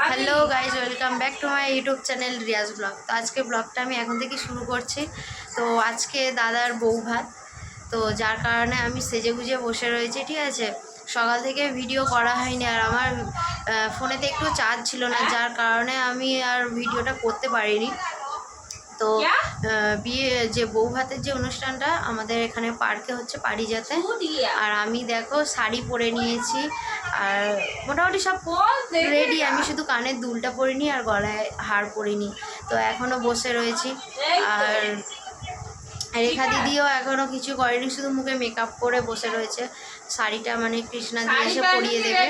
Hello guys welcome back to my YouTube channel Riyaz blog. তো আজকে ব্লগটা আমি এখন থেকে শুরু করছি। তো আজকে দাদার বউ ভাত। তো যার কারণে আমি সেজে গুজে বসে রয়েছি ঠিক আছে? সকাল থেকে ভিডিও করা হয়নি আর আমার ফোনেতে একটু চার্জ ছিল না যার কারণে আমি আর ভিডিওটা করতে পারিনি। তো বিয়ে যে বউ ভাতের যে অনুষ্ঠানটা আমাদের এখানে পার্কে হচ্ছে পারিজাতে আর আমি দেখো শাড়ি পরে নিয়েছি আর মোটামুটি সব রেডি আমি শুধু কানের দুলটা পরিনি আর গলায় হার পরিনি। তো এখনও বসে রয়েছি। আর রেখা দিদিও এখনও কিছু করেনি শুধু মুখে মেকআপ করে বসে রয়েছে। শাড়িটা মানে কৃষ্ণা দিয়ে এসে পরিয়ে দেবে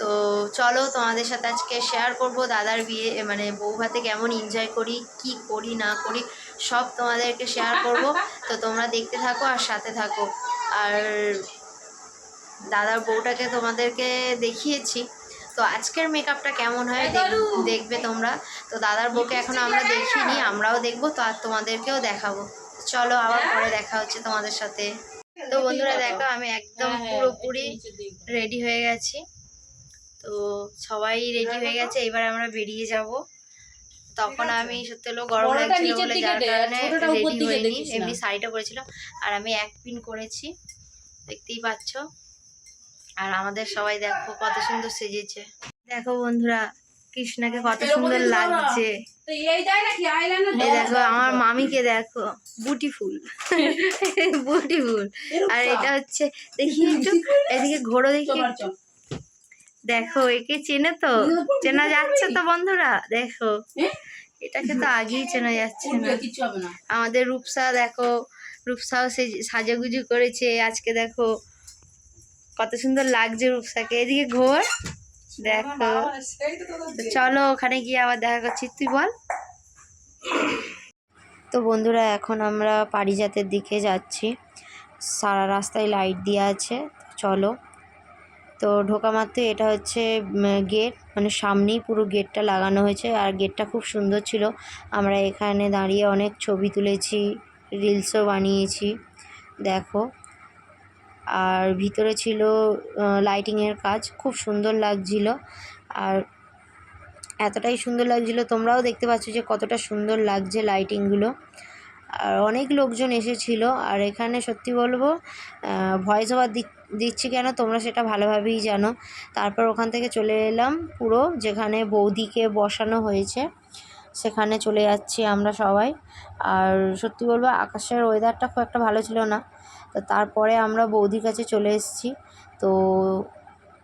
তো চলো তোমাদের সাথে আজকে শেয়ার করব দাদার বিয়ে মানে বউ ভাতে কেমন এনজয় করি কি করি না করি সব তোমাদেরকে শেয়ার করব। তো তোমরা দেখতে থাকো আর সাথে থাকো। আর দাদার বউটাকে তোমাদেরকে দেখিয়েছি। তো আজকের মেকআপটা কেমন হয় দেখ- দেখবে তোমরা। তো দাদার বউকে এখনও আমরা দেখিনি আমরাও দেখব তো আর তোমাদেরকেও দেখাবো। চলো আবার পরে দেখা হচ্ছে তোমাদের সাথে। তো বন্ধুরা দেখো আমি একদম পুরোপুরি রেডি হয়ে গেছি। তো সবাই রেডি হয়ে গেছে এবার আমরা বেরিয়ে যাব। তখন আমি সত্যি হলো গরম লাগছিল বলে যার কারণে রেডি হইনি এমনি শাড়িটা পরেছিলাম আর আমি এক পিন করেছি দেখতেই পাচ্ছ। আর আমাদের সবাই দেখো কত সুন্দর সেজেছে। দেখো বন্ধুরা কৃষ্ণাকে কত সুন্দর। লাগছে। দেখো আমার মামিকে দেখো বুটিফুল বুটিফুল আর এটা হচ্ছে দেখি একটু এদিকে ঘোরো দেখি। দেখো একে চেনে তো? চেনা যাচ্ছে তো বন্ধুরা? দেখো। এটাকে তো আগেই চেনা যাচ্ছে না। আমাদের রূপসা দেখো রূপসাও সে সাজাগুজু করেছে। আজকে দেখো কত সুন্দর লাগছে রূপসাকে। এদিকে ঘোর, দেখো। চলো ওখানে গিয়ে আবার দেখা করছি। তুই বল। তো বন্ধুরা, এখন আমরা পারিজাতের দিকে যাচ্ছি। সারা রাস্তায় লাইট দেওয়া আছে। চলো। তো ঢোকা মাত্র এটা হচ্ছে গেট মানে সামনেই পুরো গেটটা লাগানো হয়েছে। আর গেটটা খুব সুন্দর ছিল। আমরা এখানে দাঁড়িয়ে অনেক ছবি তুলেছি রিলসও বানিয়েছি। দেখো। আর ভিতরে ছিল লাইটিংয়ের কাজ, খুব সুন্দর লাগছিল। আর এতটাই সুন্দর লাগছিল, তোমরাও দেখতে পাচ্ছ যে কতটা সুন্দর লাগছে লাইটিংগুলো আর অনেক লোকজন এসেছিল, আর এখানে সত্যি বলব ভয়েস ওভার দিচ্ছি কেন, তোমরা সেটা ভালোভাবেই জানো। তারপর ওখান থেকে চলে এলাম পুরো, যেখানে বৌদিকে বসানো হয়েছে। সেখানে চলে যাচ্ছি আমরা সবাই। আর সত্যি বলব, আকাশের ওয়েদারটা খুব একটা ভালো ছিল না। তো তারপরে আমরা বৌদির কাছে চলে এসেছি। তো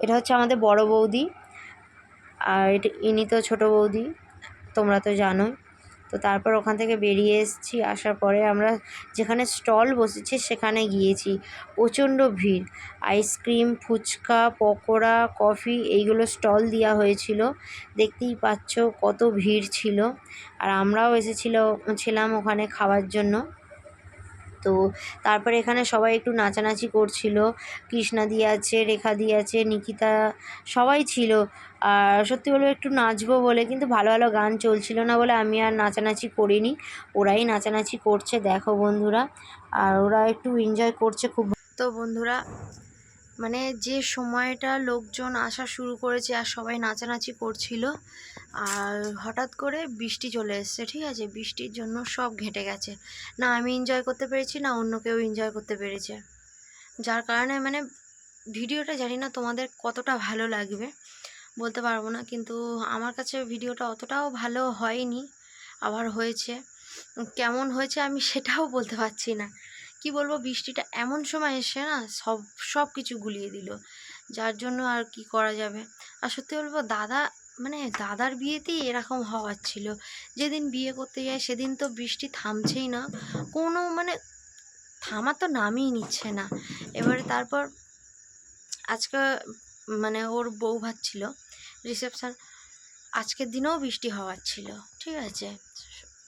এটা হচ্ছে আমাদের বড় বৌদি। আর এটা ইনি তো ছোটো বৌদি, তোমরা তো জানোই। তো তারপর ওখান থেকে বেরিয়ে এসেছি। আসার পরে আমরা যেখানে স্টল বসেছে সেখানে গিয়েছি। প্রচণ্ড ভিড়। Ice cream, phuchka, pakora, coffee এইগুলো স্টল দেওয়া হয়েছিল। দেখতেই পাচ্ছ কত ভিড় ছিল। আর আমরাও এসেছিল, ছিলাম ওখানে খাওয়ার জন্য। তো তারপরে এখানে সবাই একটু নাচানাচি করছিল। কৃষ্ণা দি আছে, রেখা দি আছে, নিকিতা সবাই ছিল। আর সত্যি বলব একটু নাচবো বলে, কিন্তু ভালো ভালো গান চলছিল না বলে আমি আর নাচানাচি করিনি। ওরাই নাচানাচি করছে, দেখো বন্ধুরা। আর ওরা একটু এনজয় করছে খুব তো বন্ধুরা মানে যে সময়টা লোকজন আসা শুরু করেছে আর সবাই নাচানাচি করছিল আর হঠাৎ করে বৃষ্টি চলে এসছে, ঠিক আছে? বৃষ্টির জন্য সব ঘেঁটে গেছে। না, আমি এনজয় করতে পেরেছি, না অন্য কেউ এনজয় করতে পেরেছে। যার কারণে মানে ভিডিওটা জানি না তোমাদের কতটা ভালো লাগবে, বলতে পারব না। কিন্তু আমার কাছে ভিডিওটা অতটাও ভালো হয়নি, আবার হয়েছে। কেমন হয়েছে আমি সেটাও বলতে পারছি না। কি বলব, বৃষ্টিটা এমন সময় এসে না সব সব কিছু গুলিয়ে দিল। যার জন্য আর কি করা যাবে? আর সত্যি বলব, দাদা মানে দাদার বিয়েতেই এরকম হওয়ার ছিল। যেদিন বিয়ে করতে যায় সেদিন তো বৃষ্টি থামছেই না। কোনো মানে থামা তো নামই নিচ্ছে না। এবারে তারপর আজকে মানে ওর বউ ভাত ছিল রিসেপশান, আজকের দিনেও বৃষ্টি হওয়ার ছিল, ঠিক আছে?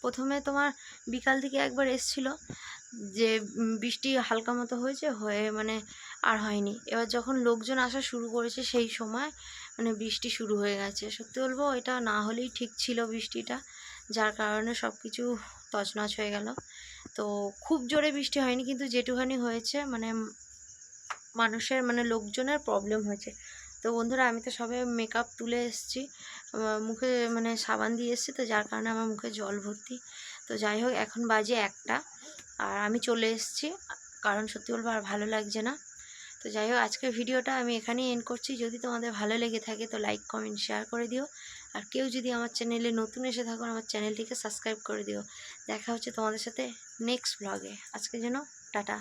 প্রথমে তোমার বিকাল দিকে একবার এসছিল যে বৃষ্টি হালকা মতো হয়েছে, হয়ে মানে আর হয়নি। এবার যখন লোকজন আসা শুরু করেছে সেই সময় মানে বৃষ্টি শুরু হয়ে গেছে। সত্যি বলব, এটা না হলেই ঠিক ছিল বৃষ্টিটা, যার কারণে সব কিছু তছনছ হয়ে গেল। তো খুব জোরে বৃষ্টি হয়নি, কিন্তু যেটুখানি হয়েছে মানে মানুষের মানে লোকজনের প্রবলেম হয়েছে। তো বন্ধুরা, আমি তো সবে মেকআপ তুলে এসেছি মুখে মানে সাবান দিয়ে এসেছি তো, যার কারণে আমার মুখে জল ভর্তি। তো যাই হোক, এখন বাজে একটা, আর আমি চলে এসেছি, কারণ সত্যি বলব আর ভালো লাগছে না। তো যাই হোক আজকের ভিডিওটা আমি এখানেই এন্ড করছি। যদি তোমাদের ভালো লেগে থাকে তো লাইক কমেন্ট শেয়ার করে দিও। আর কেউ যদি আমার চ্যানেলে নতুন এসে থাকো, আমার চ্যানেলটিকে সাবস্ক্রাইব করে দিও। দেখা হচ্ছে তোমাদের সাথে নেক্সট ব্লগে আজকে যেন টাটা।